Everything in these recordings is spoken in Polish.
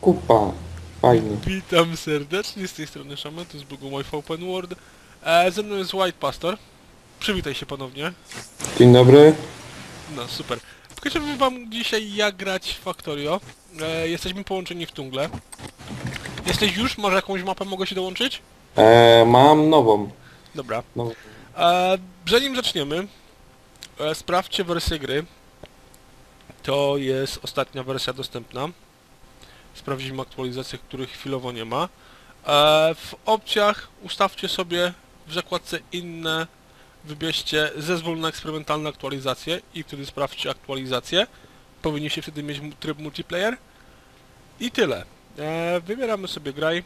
kupa. Fajnie. Witam serdecznie, z tej strony Shaman, to jest Bugu Open World. E, ze mną jest White Pastor. Przywitaj się ponownie. Dzień dobry. No, super. Pokażemy wam dzisiaj jak grać w Factorio. E, jesteśmy połączeni w Tungle. Jesteś już? Masz jakąś mapę, mogę się dołączyć? E, mam nową. Dobra. nową. E, zanim zaczniemy, e, sprawdźcie wersję gry. To jest ostatnia wersja dostępna. Sprawdzimy aktualizacje, których chwilowo nie ma. E, w opcjach ustawcie sobie w zakładce inne, wybierzcie zezwól na eksperymentalne aktualizacje i wtedy sprawdźcie aktualizacje. Powinniście wtedy mieć tryb multiplayer. I tyle. E, wybieramy sobie graj.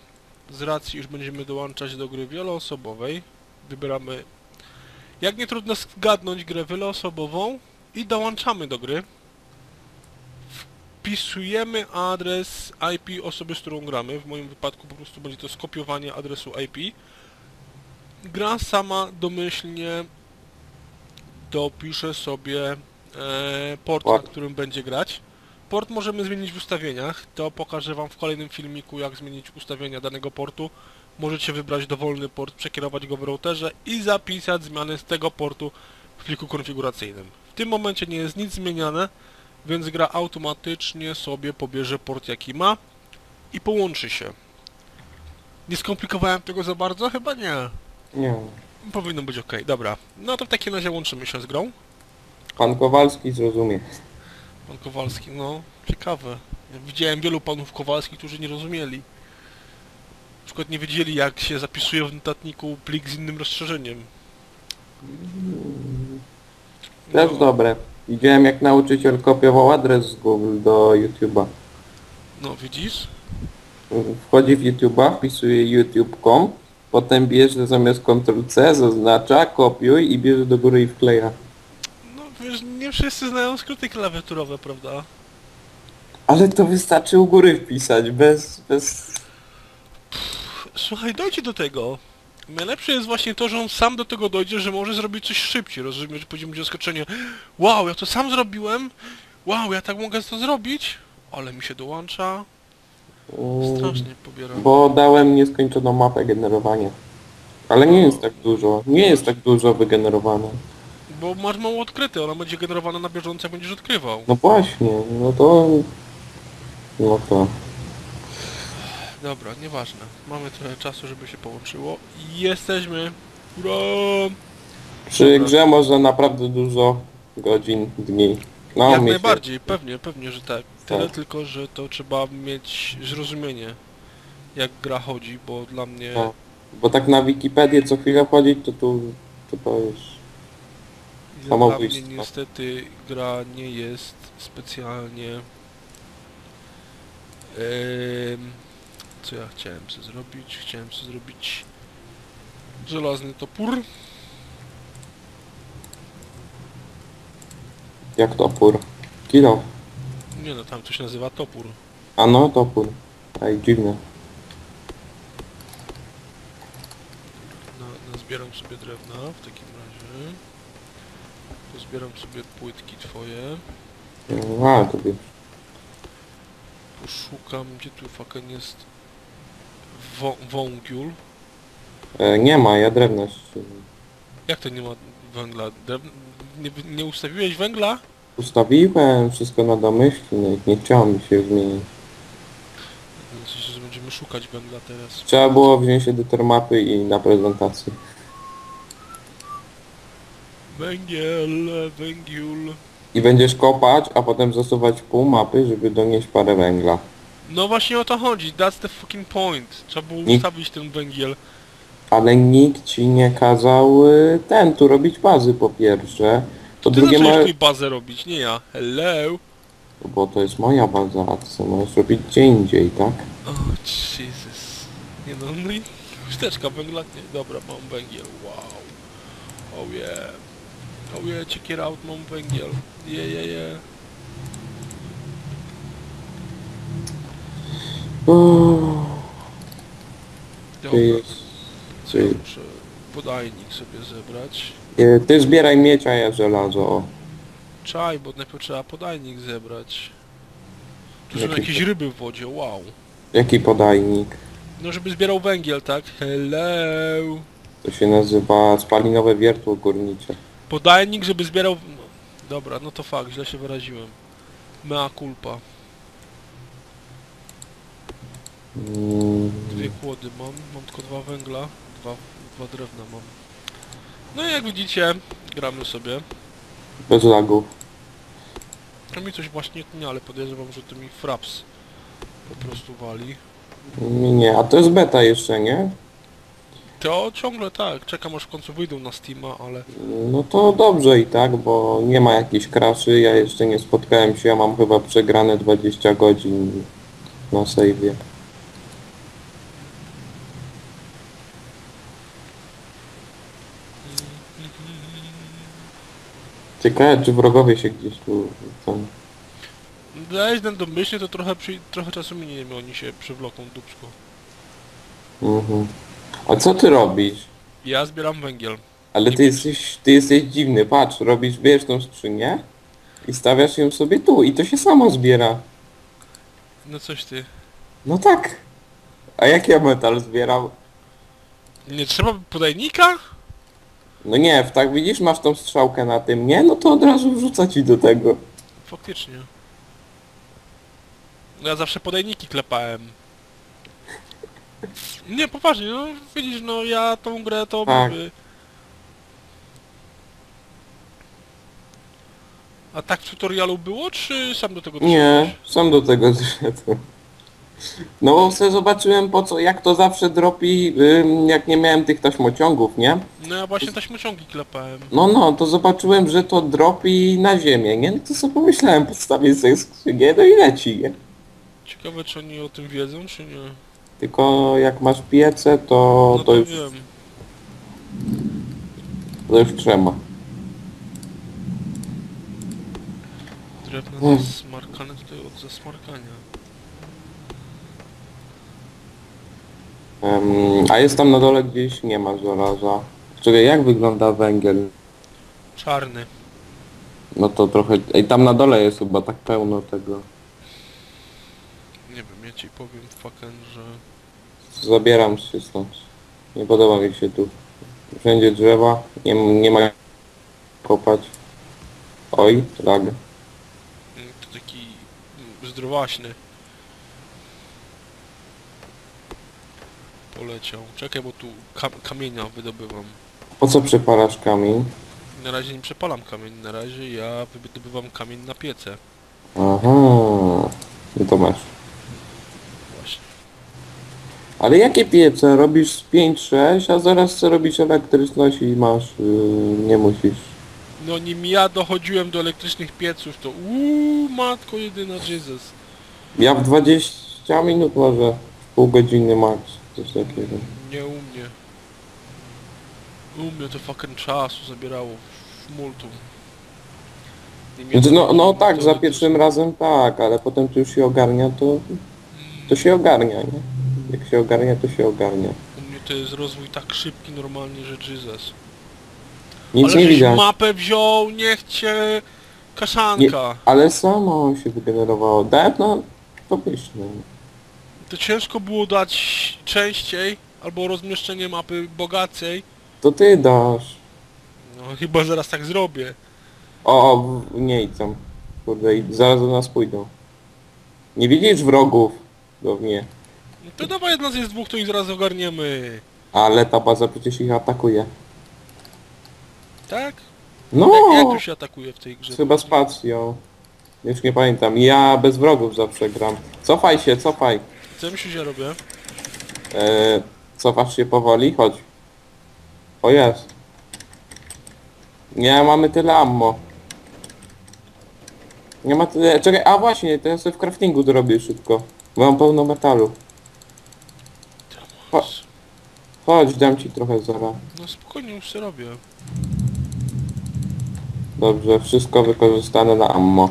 Z racji, już będziemy dołączać do gry wieloosobowej. Wybieramy jak nie trudno zgadnąć grę wieloosobową i dołączamy do gry. Wpisujemy adres IP osoby, z którą gramy. W moim wypadku po prostu będzie to skopiowanie adresu IP. Gra sama domyślnie dopisze sobie e, port, na którym będzie grać. Port możemy zmienić w ustawieniach. To pokażę Wam w kolejnym filmiku, jak zmienić ustawienia danego portu. Możecie wybrać dowolny port, przekierować go w routerze i zapisać zmiany z tego portu w pliku konfiguracyjnym. W tym momencie nie jest nic zmieniane, więc gra automatycznie sobie pobierze port jaki ma i połączy się. Nie skomplikowałem tego za bardzo? Chyba nie. Nie. Powinno być ok. Dobra. No to w takim razie łączymy się z grą. Pan Kowalski zrozumie. Pan Kowalski, no ciekawe. Ja widziałem wielu panów Kowalskich, którzy nie rozumieli. Na przykład nie wiedzieli jak się zapisuje w notatniku plik z innym rozszerzeniem. Też No, dobre. Widziałem jak nauczyciel kopiował adres z Google do YouTube'a. no widzisz? Wchodzi w YouTube'a, wpisuje youtube.com, potem bierze zamiast Ctrl-C, zaznacza, kopiuj i bierze do góry i wkleja. No wiesz, nie wszyscy znają skróty klawiaturowe, prawda? Ale to wystarczy u góry wpisać, bez... bez... Słuchaj, dojdzie do tego. Najlepsze jest właśnie to, że on sam do tego dojdzie, że może zrobić coś szybciej, rozumiesz? że Później będzie zaskoczenie. Wow, ja to sam zrobiłem? Wow, ja tak mogę to zrobić? Ale mi się dołącza. Mm, Strasznie pobieram. Bo dałem nieskończoną mapę generowania. Ale nie jest tak dużo. Nie jest tak dużo wygenerowane. Bo masz mało odkryte, ona będzie generowana na bieżąco, jak będziesz odkrywał. No właśnie, no to... No to... Dobra, nieważne. Mamy trochę czasu, żeby się połączyło. I jesteśmy. Ura! Przy Dobra. grze można naprawdę dużo godzin, dni. No, Jak miesięcy. najbardziej, pewnie, pewnie, że tak. Tyle Tak. tylko, że to trzeba mieć zrozumienie, jak gra chodzi, bo dla mnie... No. Bo tak na Wikipedię co chwilę wchodzić, to tu... To to jest... Dla mnie samobójstwo. niestety gra nie jest specjalnie... Em, co ja chciałem sobie zrobić? Chciałem sobie zrobić żelazny topór. Jak topór. Kilo. Nie no, tam to się nazywa topór. A no, topór. Ej, dziwne. No, no zbieram sobie drewna w takim razie. Pozbieram sobie płytki twoje. A, to wiesz. Poszukam, gdzie tu fucking jest Wo- wągiul. E, nie ma, ja ściągnę. Jak to nie ma węgla? Nie, nie ustawiłeś węgla? Ustawiłem wszystko na domyślnie, nie chciało mi się zmienić. W sensie, że będziemy szukać węgla teraz. Trzeba było wziąć edytor mapy i na prezentację. Węgiel, węgiul. I będziesz kopać, a potem zasuwać pół mapy, żeby donieść parę węgla. No właśnie o to chodzi, that's the fucking point. Trzeba było Nie- ustawić ten węgiel. Ale nikt ci nie kazał y, ten, tu robić bazy po pierwsze. Po Ty drugie, zacząłeś ma... tutaj bazę robić, nie ja. Hello? bo to jest moja baza, a ty sobie możesz robić gdzie indziej, tak? Oh, Jesus. Nie no, no i chusteczka węgla, nie, dobra, mam węgiel, wow. Oh yeah. Oh yeah, check it out, mam węgiel. Yeah, yeah, yeah. Dobra, ty jest... co ja muszę podajnik sobie zebrać. Ty zbieraj miecz, a ja żelazo. o. Czaj, bo najpierw trzeba podajnik zebrać. Tu są Jaki jakieś to- ryby w wodzie, wow. Jaki podajnik? No żeby zbierał węgiel, tak? Hello. To się nazywa spalinowe wiertło górnicze. Podajnik, żeby zbierał... Dobra, no to fakt, źle się wyraziłem. Mea culpa. Mm, Dwie kłody mam, mam tylko dwa węgla, dwa, dwa drewna mam. No i jak widzicie, gramy sobie. bez lagów. To mi coś właśnie nie, ale podejrzewam, że to mi fraps po prostu wali. Nie, nie, a to jest beta jeszcze, nie? To ciągle tak, czekam aż w końcu wyjdą na Steama, ale No to dobrze i tak, bo nie ma jakichś kraszy, ja jeszcze nie spotkałem się, ja mam chyba przegrane 20 godzin na save'ie. Ciekawe, czy wrogowie się gdzieś tu tam... dla jeden domyślnie to trochę, przy, trochę czasu minie, oni się przywloką dupsko. Mhm. A co ty robisz? Ja zbieram węgiel. Ale ty jesteś, ty jesteś dziwny, patrz, robisz, bierzesz tą skrzynię i stawiasz ją sobie tu i to się samo zbiera. No coś ty. No tak. A jak ja metal zbieram? Nie trzeba podajnika? No nie, w tak widzisz, masz tą strzałkę na tym, nie? No to od razu wrzuca ci do tego. Faktycznie. No Ja zawsze podajniki klepałem. Nie, poważnie, no widzisz, no ja tą grę to Tak. A tak w tutorialu było, czy sam do tego Nie, doszedłeś? sam do tego doszedłem. No bo sobie zobaczyłem po co, jak to zawsze dropi, ym, jak nie miałem tych taśmociągów, nie? No ja właśnie taśmociągi klepałem. No no, to zobaczyłem, że to dropi na ziemię, nie? No to sobie pomyślałem, podstawię sobie skrzynię, no i leci, nie? Ciekawe czy oni o tym wiedzą, czy nie? Tylko jak masz piece, to, No to, już, wiem. to już trzeba. Drewno Hmm. zasmarkane tutaj od zasmarkania. Em, a jest tam na dole gdzieś, nie ma żelaza. Czekaj, jak wygląda węgiel? Czarny. No to trochę... Ej, tam na dole jest chyba tak pełno tego. Nie wiem, ja ci powiem fucking, że... Zabieram się stąd. Nie podoba mi się tu. Wszędzie drzewa, nie, nie ma jak kopać. Oj, lag. Mm, To taki mm, zdrowaśny. Poleciał. Czekaj, bo tu kam kamienia wydobywam. Po co przepalasz kamień? Na razie nie przepalam kamień, na razie ja wydobywam kamień na piece. Aha. No to masz. Właśnie. Ale jakie piece? Robisz z 5-6, a zaraz chcę robić elektryczność i masz... Yy, nie musisz. No nim ja dochodziłem do elektrycznych pieców, to uuu, matko jedyna Jesus. Ja w 20 minut może. Pół godziny max. Coś takiego. Nie u mnie. U mnie to fucking czasu zabierało w multum. Znaczy, no, no tak, za pierwszym razem tak, ale potem to już się ogarnia, to, to się ogarnia, nie? Jak się ogarnia, to się ogarnia. U mnie to jest rozwój tak szybki normalnie, że Jesus. Nic Ale nie żeś widać. mapę wziął, niech cię kaszanka. Ale samo się wygenerowało. Dawno pomyślę. To ciężko było dać częściej, albo rozmieszczenie mapy bogacej. To ty dasz. No chyba zaraz tak zrobię. O, o, w- nie tam. Kurde, i zaraz do nas pójdą. Nie widzisz wrogów? Do mnie. No to dawaj jedna z jest dwóch, to ich zaraz ogarniemy. Ale ta baza przecież ich atakuje. Tak? No! Jak, jak to się atakuje w tej grze? Chyba spacją. Już nie pamiętam. Ja bez wrogów zawsze gram. Cofaj się, cofaj. Co myślisz, że ja robię? Eee, cofasz się powoli? Chodź. O jest. Nie mamy tyle ammo. Nie ma tyle... Czekaj, a właśnie, to ja sobie w craftingu dorobię szybko. Bo Mam pełno metalu. Cho- Chodź, dam ci trochę zara. No spokojnie, już się robię. Dobrze, wszystko wykorzystane na ammo.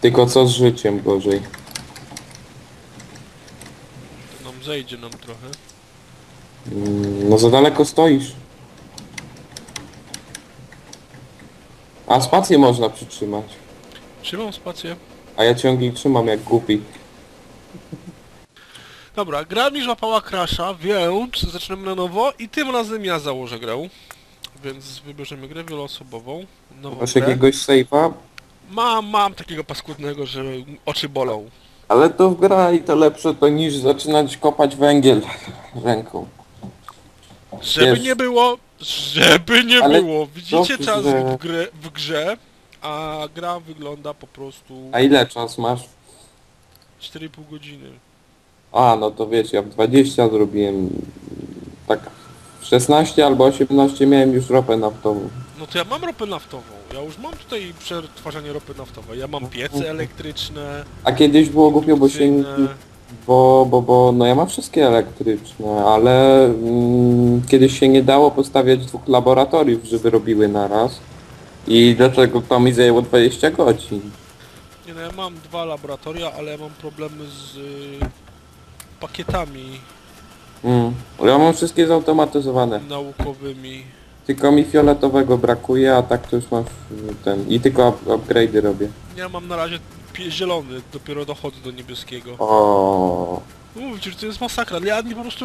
Tylko co z życiem gorzej. Nam zejdzie nam trochę. Mm, No za daleko stoisz. A spację można przytrzymać. Trzymam spację. A ja ciągnik trzymam jak głupi. Dobra, gra mi złapała crasha, więc zaczynamy na nowo i tym razem ja założę grę. Więc wybierzemy grę wieloosobową. Nową Masz grę. jakiegoś sejfa? Mam, mam takiego paskudnego, że oczy bolą. Ale to w gra i to lepsze to niż zaczynać kopać węgiel ręką. Żeby Jest. nie było, żeby nie Ale było. Widzicie czas że- w, grę, w grze, a gra wygląda po prostu A ile czas masz? 4,5 godziny. A, no to wiecie, ja w 20 zrobiłem tak w 16 albo 18 miałem już ropę naftową. No to ja mam ropę naftową. Ja już mam tutaj przetwarzanie ropy naftowej. Ja mam piece elektryczne, A kiedyś było głupio, bo się... indukcyjne. Bo, bo, bo, no ja mam wszystkie elektryczne, ale mm, kiedyś się nie dało postawiać dwóch laboratoriów, żeby robiły naraz. I dlaczego to mi zajęło 20 godzin? Nie no, ja mam dwa laboratoria, ale ja mam problemy z y, pakietami Mm. Ja mam wszystkie zautomatyzowane. naukowymi. Tylko mi fioletowego brakuje, a tak to już mam ten... I tylko up upgrade'y robię. Ja mam na razie pie- zielony, dopiero dochodzę do niebieskiego. O, Mówię ci, że to jest masakra. Ja nie, po prostu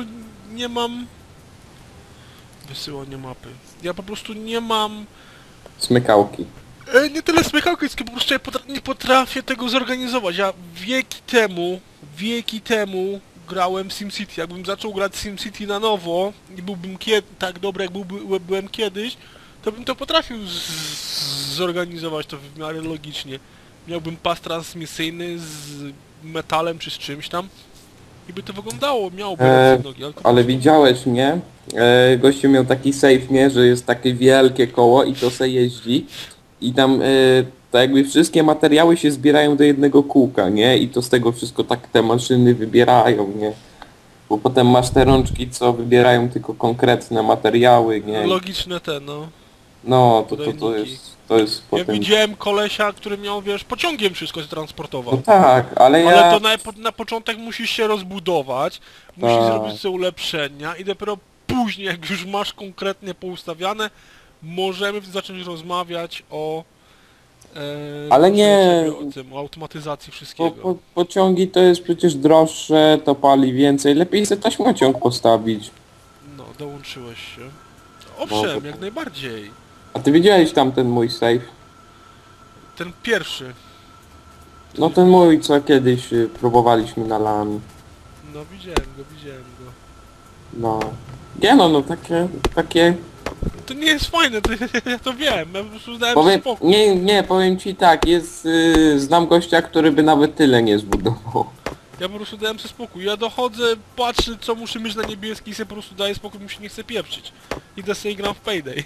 nie mam... Wysyłanie mapy. Ja po prostu nie mam... smykałki. E, nie tyle smykałki, tylko po prostu ja potra nie potrafię tego zorganizować. Ja wieki temu, wieki temu grałem SimCity. Jakbym zaczął grać SimCity na nowo i byłbym tak dobry, jak byłby, byłem kiedyś, to bym to potrafił zorganizować to w miarę logicznie. Miałbym pas transmisyjny z metalem czy z czymś tam i by to wyglądało, miałoby E, nogi. Ale, Ale widziałeś mnie? E, gościu miał taki safe, nie? Że jest takie wielkie koło i to se jeździ. I tam e, tak jakby wszystkie materiały się zbierają do jednego kółka, nie? I to z tego wszystko tak te maszyny wybierają, nie? Bo potem masz te rączki, co wybierają tylko konkretne materiały, nie? Logiczne te, no. No, to, to, to jest... To jest Ja potem... widziałem kolesia, który miał, wiesz, pociągiem wszystko No transportował. tak, ale ja... Ale to na, na początek musisz się rozbudować, musisz Tak. zrobić sobie ulepszenia i dopiero później, jak już masz konkretnie poustawiane, możemy zacząć rozmawiać o... E, Ale nie- O, tym, o automatyzacji Po, wszystkiego. po, pociągi to jest przecież droższe, to pali więcej. Lepiej sobie taśmociąg postawić. No, dołączyłeś się. Owszem, jak najbardziej. A ty widziałeś tam ten mój safe? Ten pierwszy. No ten mój, co kiedyś y, próbowaliśmy na LAN. No widziałem go, widziałem go. No. Nie no, no takie, takie... To nie jest fajne, to, ja to wiem, ja po prostu dałem Powiem, spokój. nie, nie, powiem ci tak, jest... Y, znam gościa, który by nawet tyle nie zbudował. Ja po prostu dałem sobie spokój. Ja dochodzę, patrzę co muszę mieć na niebieski i sobie po prostu daję spokój, mi się nie chce pieprzyć. Idę sobie i gram w Payday.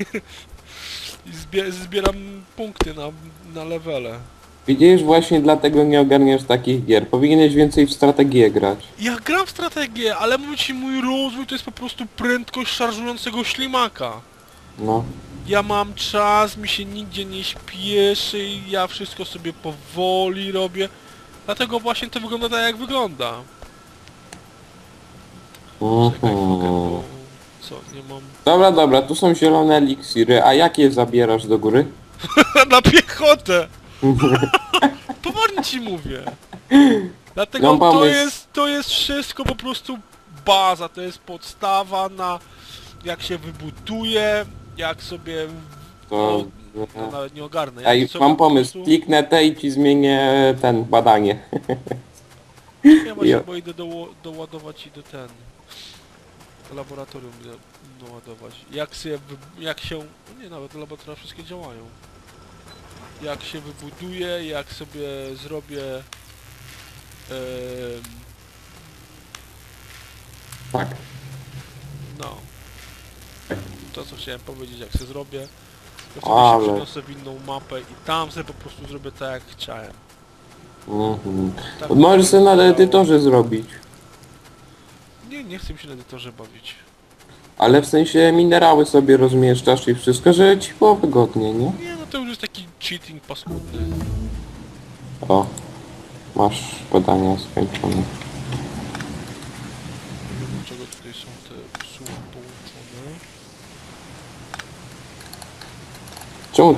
I zbie zbieram punkty na, na levele. Widzisz, właśnie dlatego nie ogarniasz takich gier. Powinieneś więcej w strategię grać. Ja gram w strategię, ale mówię ci, mój rozwój to jest po prostu prędkość szarżującego ślimaka. No. Ja mam czas, mi się nigdzie nie śpieszy, ja wszystko sobie powoli robię. Dlatego właśnie to wygląda tak jak wygląda. Czekaj, bo... Co, nie mam... Dobra, dobra, tu są zielone eliksiry, a jakie zabierasz do góry? Na piechotę! Poważnie ci mówię. Dlatego Mam to pomysł. jest, to jest wszystko po prostu baza, to jest podstawa na jak się wybuduje, jak sobie... To... No, to nawet nie ogarnę. jak Ej, sobie mam po pomysł, prostu- kliknę te i ci zmienię ten, badanie. Ja właśnie Ja- bo idę doło- doładować i do ten... Do laboratorium idę doładować. Jak się, wy- jak się... no Nie, nawet laboratoria wszystkie działają. Jak się wybuduje, jak sobie zrobię... em, Tak. To co chciałem powiedzieć, jak się zrobię, to wtedy Ale- się przeniosę w inną mapę i tam sobie po prostu zrobię tak jak chciałem. Mhm. Tak Możesz sobie na wyglądało. edytorze zrobić. Nie, nie chcę mi się na edytorze bawić. Ale w sensie minerały sobie rozmieszczasz i wszystko, żeby ci było wygodnie, nie? Nie, no to już jest taki cheating paskudny. O. Masz badania skończone. Nie wiem dlaczego tutaj są te słowa połączone. Czemu?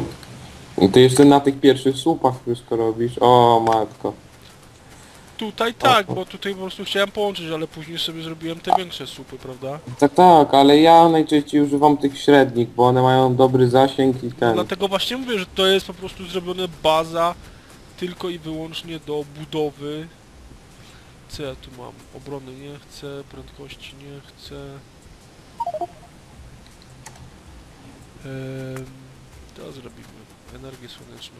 No Ty jeszcze na tych pierwszych słupach wszystko robisz. O matko. Tutaj tak, bo tutaj po prostu chciałem połączyć, ale później sobie zrobiłem te większe słupy, prawda? Tak, tak, ale ja najczęściej używam tych średnich, bo one mają dobry zasięg i ten. Dlatego właśnie mówię, że to jest po prostu zrobione baza tylko i wyłącznie do budowy. Co ja tu mam? Obrony nie chcę, prędkości nie chcę. Em, to zrobimy. Energię słoneczną.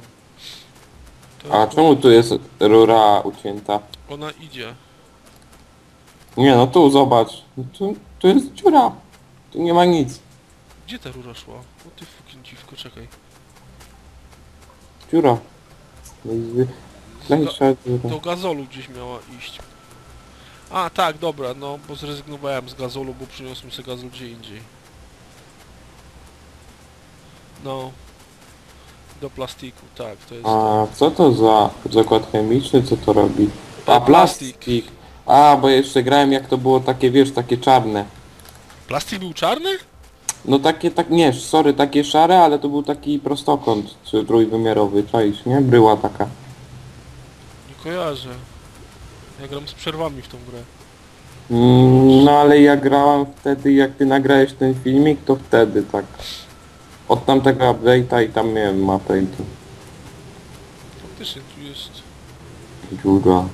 To A czemu tu jest rura ucięta? Ona idzie. Nie no tu zobacz. Tu, tu jest dziura. Tu nie ma nic. Gdzie ta rura szła? O ty fucking dziwko, czekaj. Dziura. Najzwyklejsza dziura. Do gazolu gdzieś miała iść. A, tak, dobra, no, bo zrezygnowałem z gazolu, bo przyniosłem sobie gazol gdzie indziej. No. Do plastiku, tak, to jest... A co to za zakład chemiczny? Co to robi? A, plastik. A, bo ja jeszcze grałem jak to było takie, wiesz, takie czarne. Plastik był czarny? No takie, tak, nie, sorry, takie szare, ale to był taki prostokąt czy trójwymiarowy, czaisz, nie? Bryła taka. Nie kojarzę. Ja gram z przerwami w tą grę. Mm, no ale ja grałem wtedy, jak ty nagrałeś ten filmik, to wtedy tak. Od tamtego update'a i tam miałem mapę i tu Faktycznie tu jest... dziura.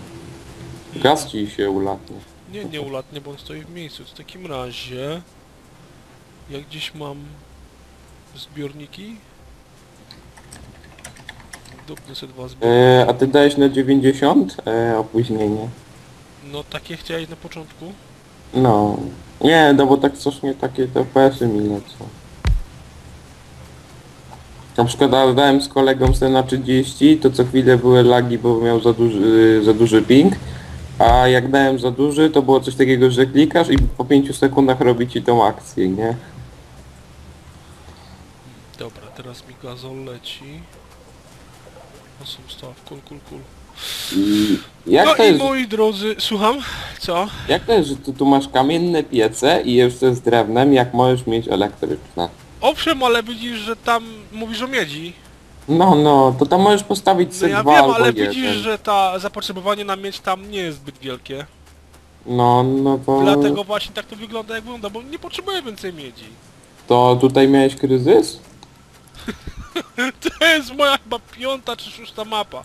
Gaz ci się ulatnie. Nie, nie ulatnie, bo on stoi w miejscu. To w takim razie... Jak gdzieś mam... Zbiorniki? Dupnę sobie dwa zbiorniki. E, a ty dałeś na 90 e, opóźnienie? No takie chciałeś na początku? No. Nie, no bo tak strasznie takie TPS-y mi lecą. Na przykład dałem z kolegą sobie na 30, to co chwilę były lagi, bo miał za duży, za duży ping. A jak dałem za duży, to było coś takiego, że klikasz i po 5 sekundach robi ci tą akcję, nie? Dobra, teraz mi gazol leci. Staw, kul, kul, kul. I jak no to i jest, moi drodzy, słucham? Co? jak to jest, że ty tu masz kamienne piece i jeszcze z drewnem, jak możesz mieć elektryczne? Owszem, ale widzisz, że tam mówisz o miedzi. No, no, to tam możesz postawić No sobie ja dwa wiem, albo ale jeden. widzisz, że ta zapotrzebowanie na miedź tam nie jest zbyt wielkie. No, no to... Dlatego właśnie tak to wygląda jak wygląda, bo nie potrzebuję więcej miedzi. To tutaj miałeś kryzys? To jest moja chyba piąta czy szósta mapa.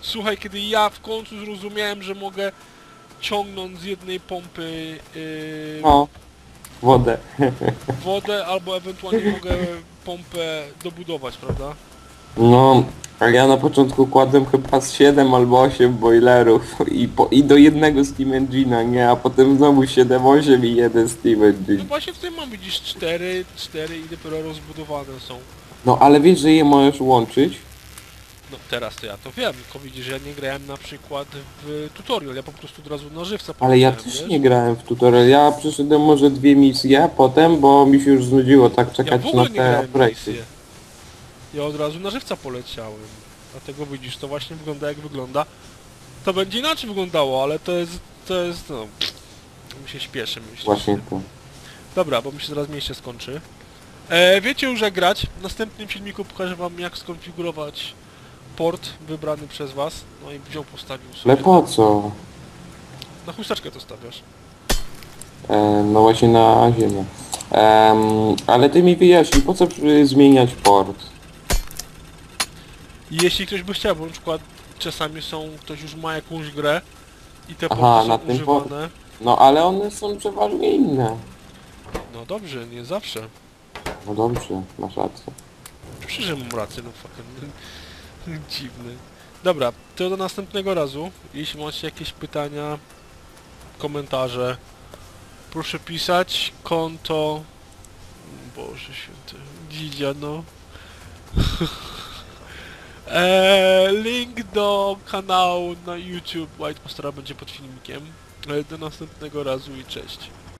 Słuchaj, kiedy ja w końcu zrozumiałem, że mogę ciągnąć z jednej pompy yy, No. Wodę. wodę, albo ewentualnie mogę pompę dobudować, prawda? No, a ja na początku kładłem chyba z 7 albo 8 boilerów i, po, i do jednego Steam Engine'a, nie? A potem znowu 7, 8 i jeden Steam No Engine. właśnie tutaj mam widzisz cztery, cztery i dopiero rozbudowane są. No ale wiesz, że je możesz łączyć? No teraz to ja to wiem, tylko widzisz, że ja nie grałem na przykład w tutorial, ja po prostu od razu na żywca Ale ja też wiesz? nie grałem w tutorial. Ja przeszedłem może dwie misje potem, bo mi się już znudziło tak Ja czekać w na ogóle nie te grałem w upgrade'y. misję. Ja od razu na żywca poleciałem. Dlatego widzisz, to właśnie wygląda jak wygląda. To będzie inaczej wyglądało, ale to jest, to jest, no... Mi się śpieszy, myślę. Właśnie to. Dobra, bo mi się zaraz mieście skończy. E, wiecie już jak grać. W następnym filmiku pokażę wam jak skonfigurować port wybrany przez was. No i wziął, postawił sobie. Ale po co? Na chusteczkę to stawiasz. E, no właśnie na ziemię. Em, ale ty mi wyjaśnij, po co y, zmieniać port? I jeśli ktoś by chciał, bo na przykład czasami są, ktoś już ma jakąś grę i te Aha, porty na są tym por- używane. No ale one są przeważnie inne. No dobrze, nie zawsze. No dobrze, masz rację. Przecież że mam rację, no fucking dziwny. Dobra, to do następnego razu. Jeśli macie jakieś pytania, komentarze, proszę pisać. Konto... Boże święty, dzidzia no. eee, link do kanału na YouTube White Postera będzie pod filmikiem. E, Do następnego razu i cześć.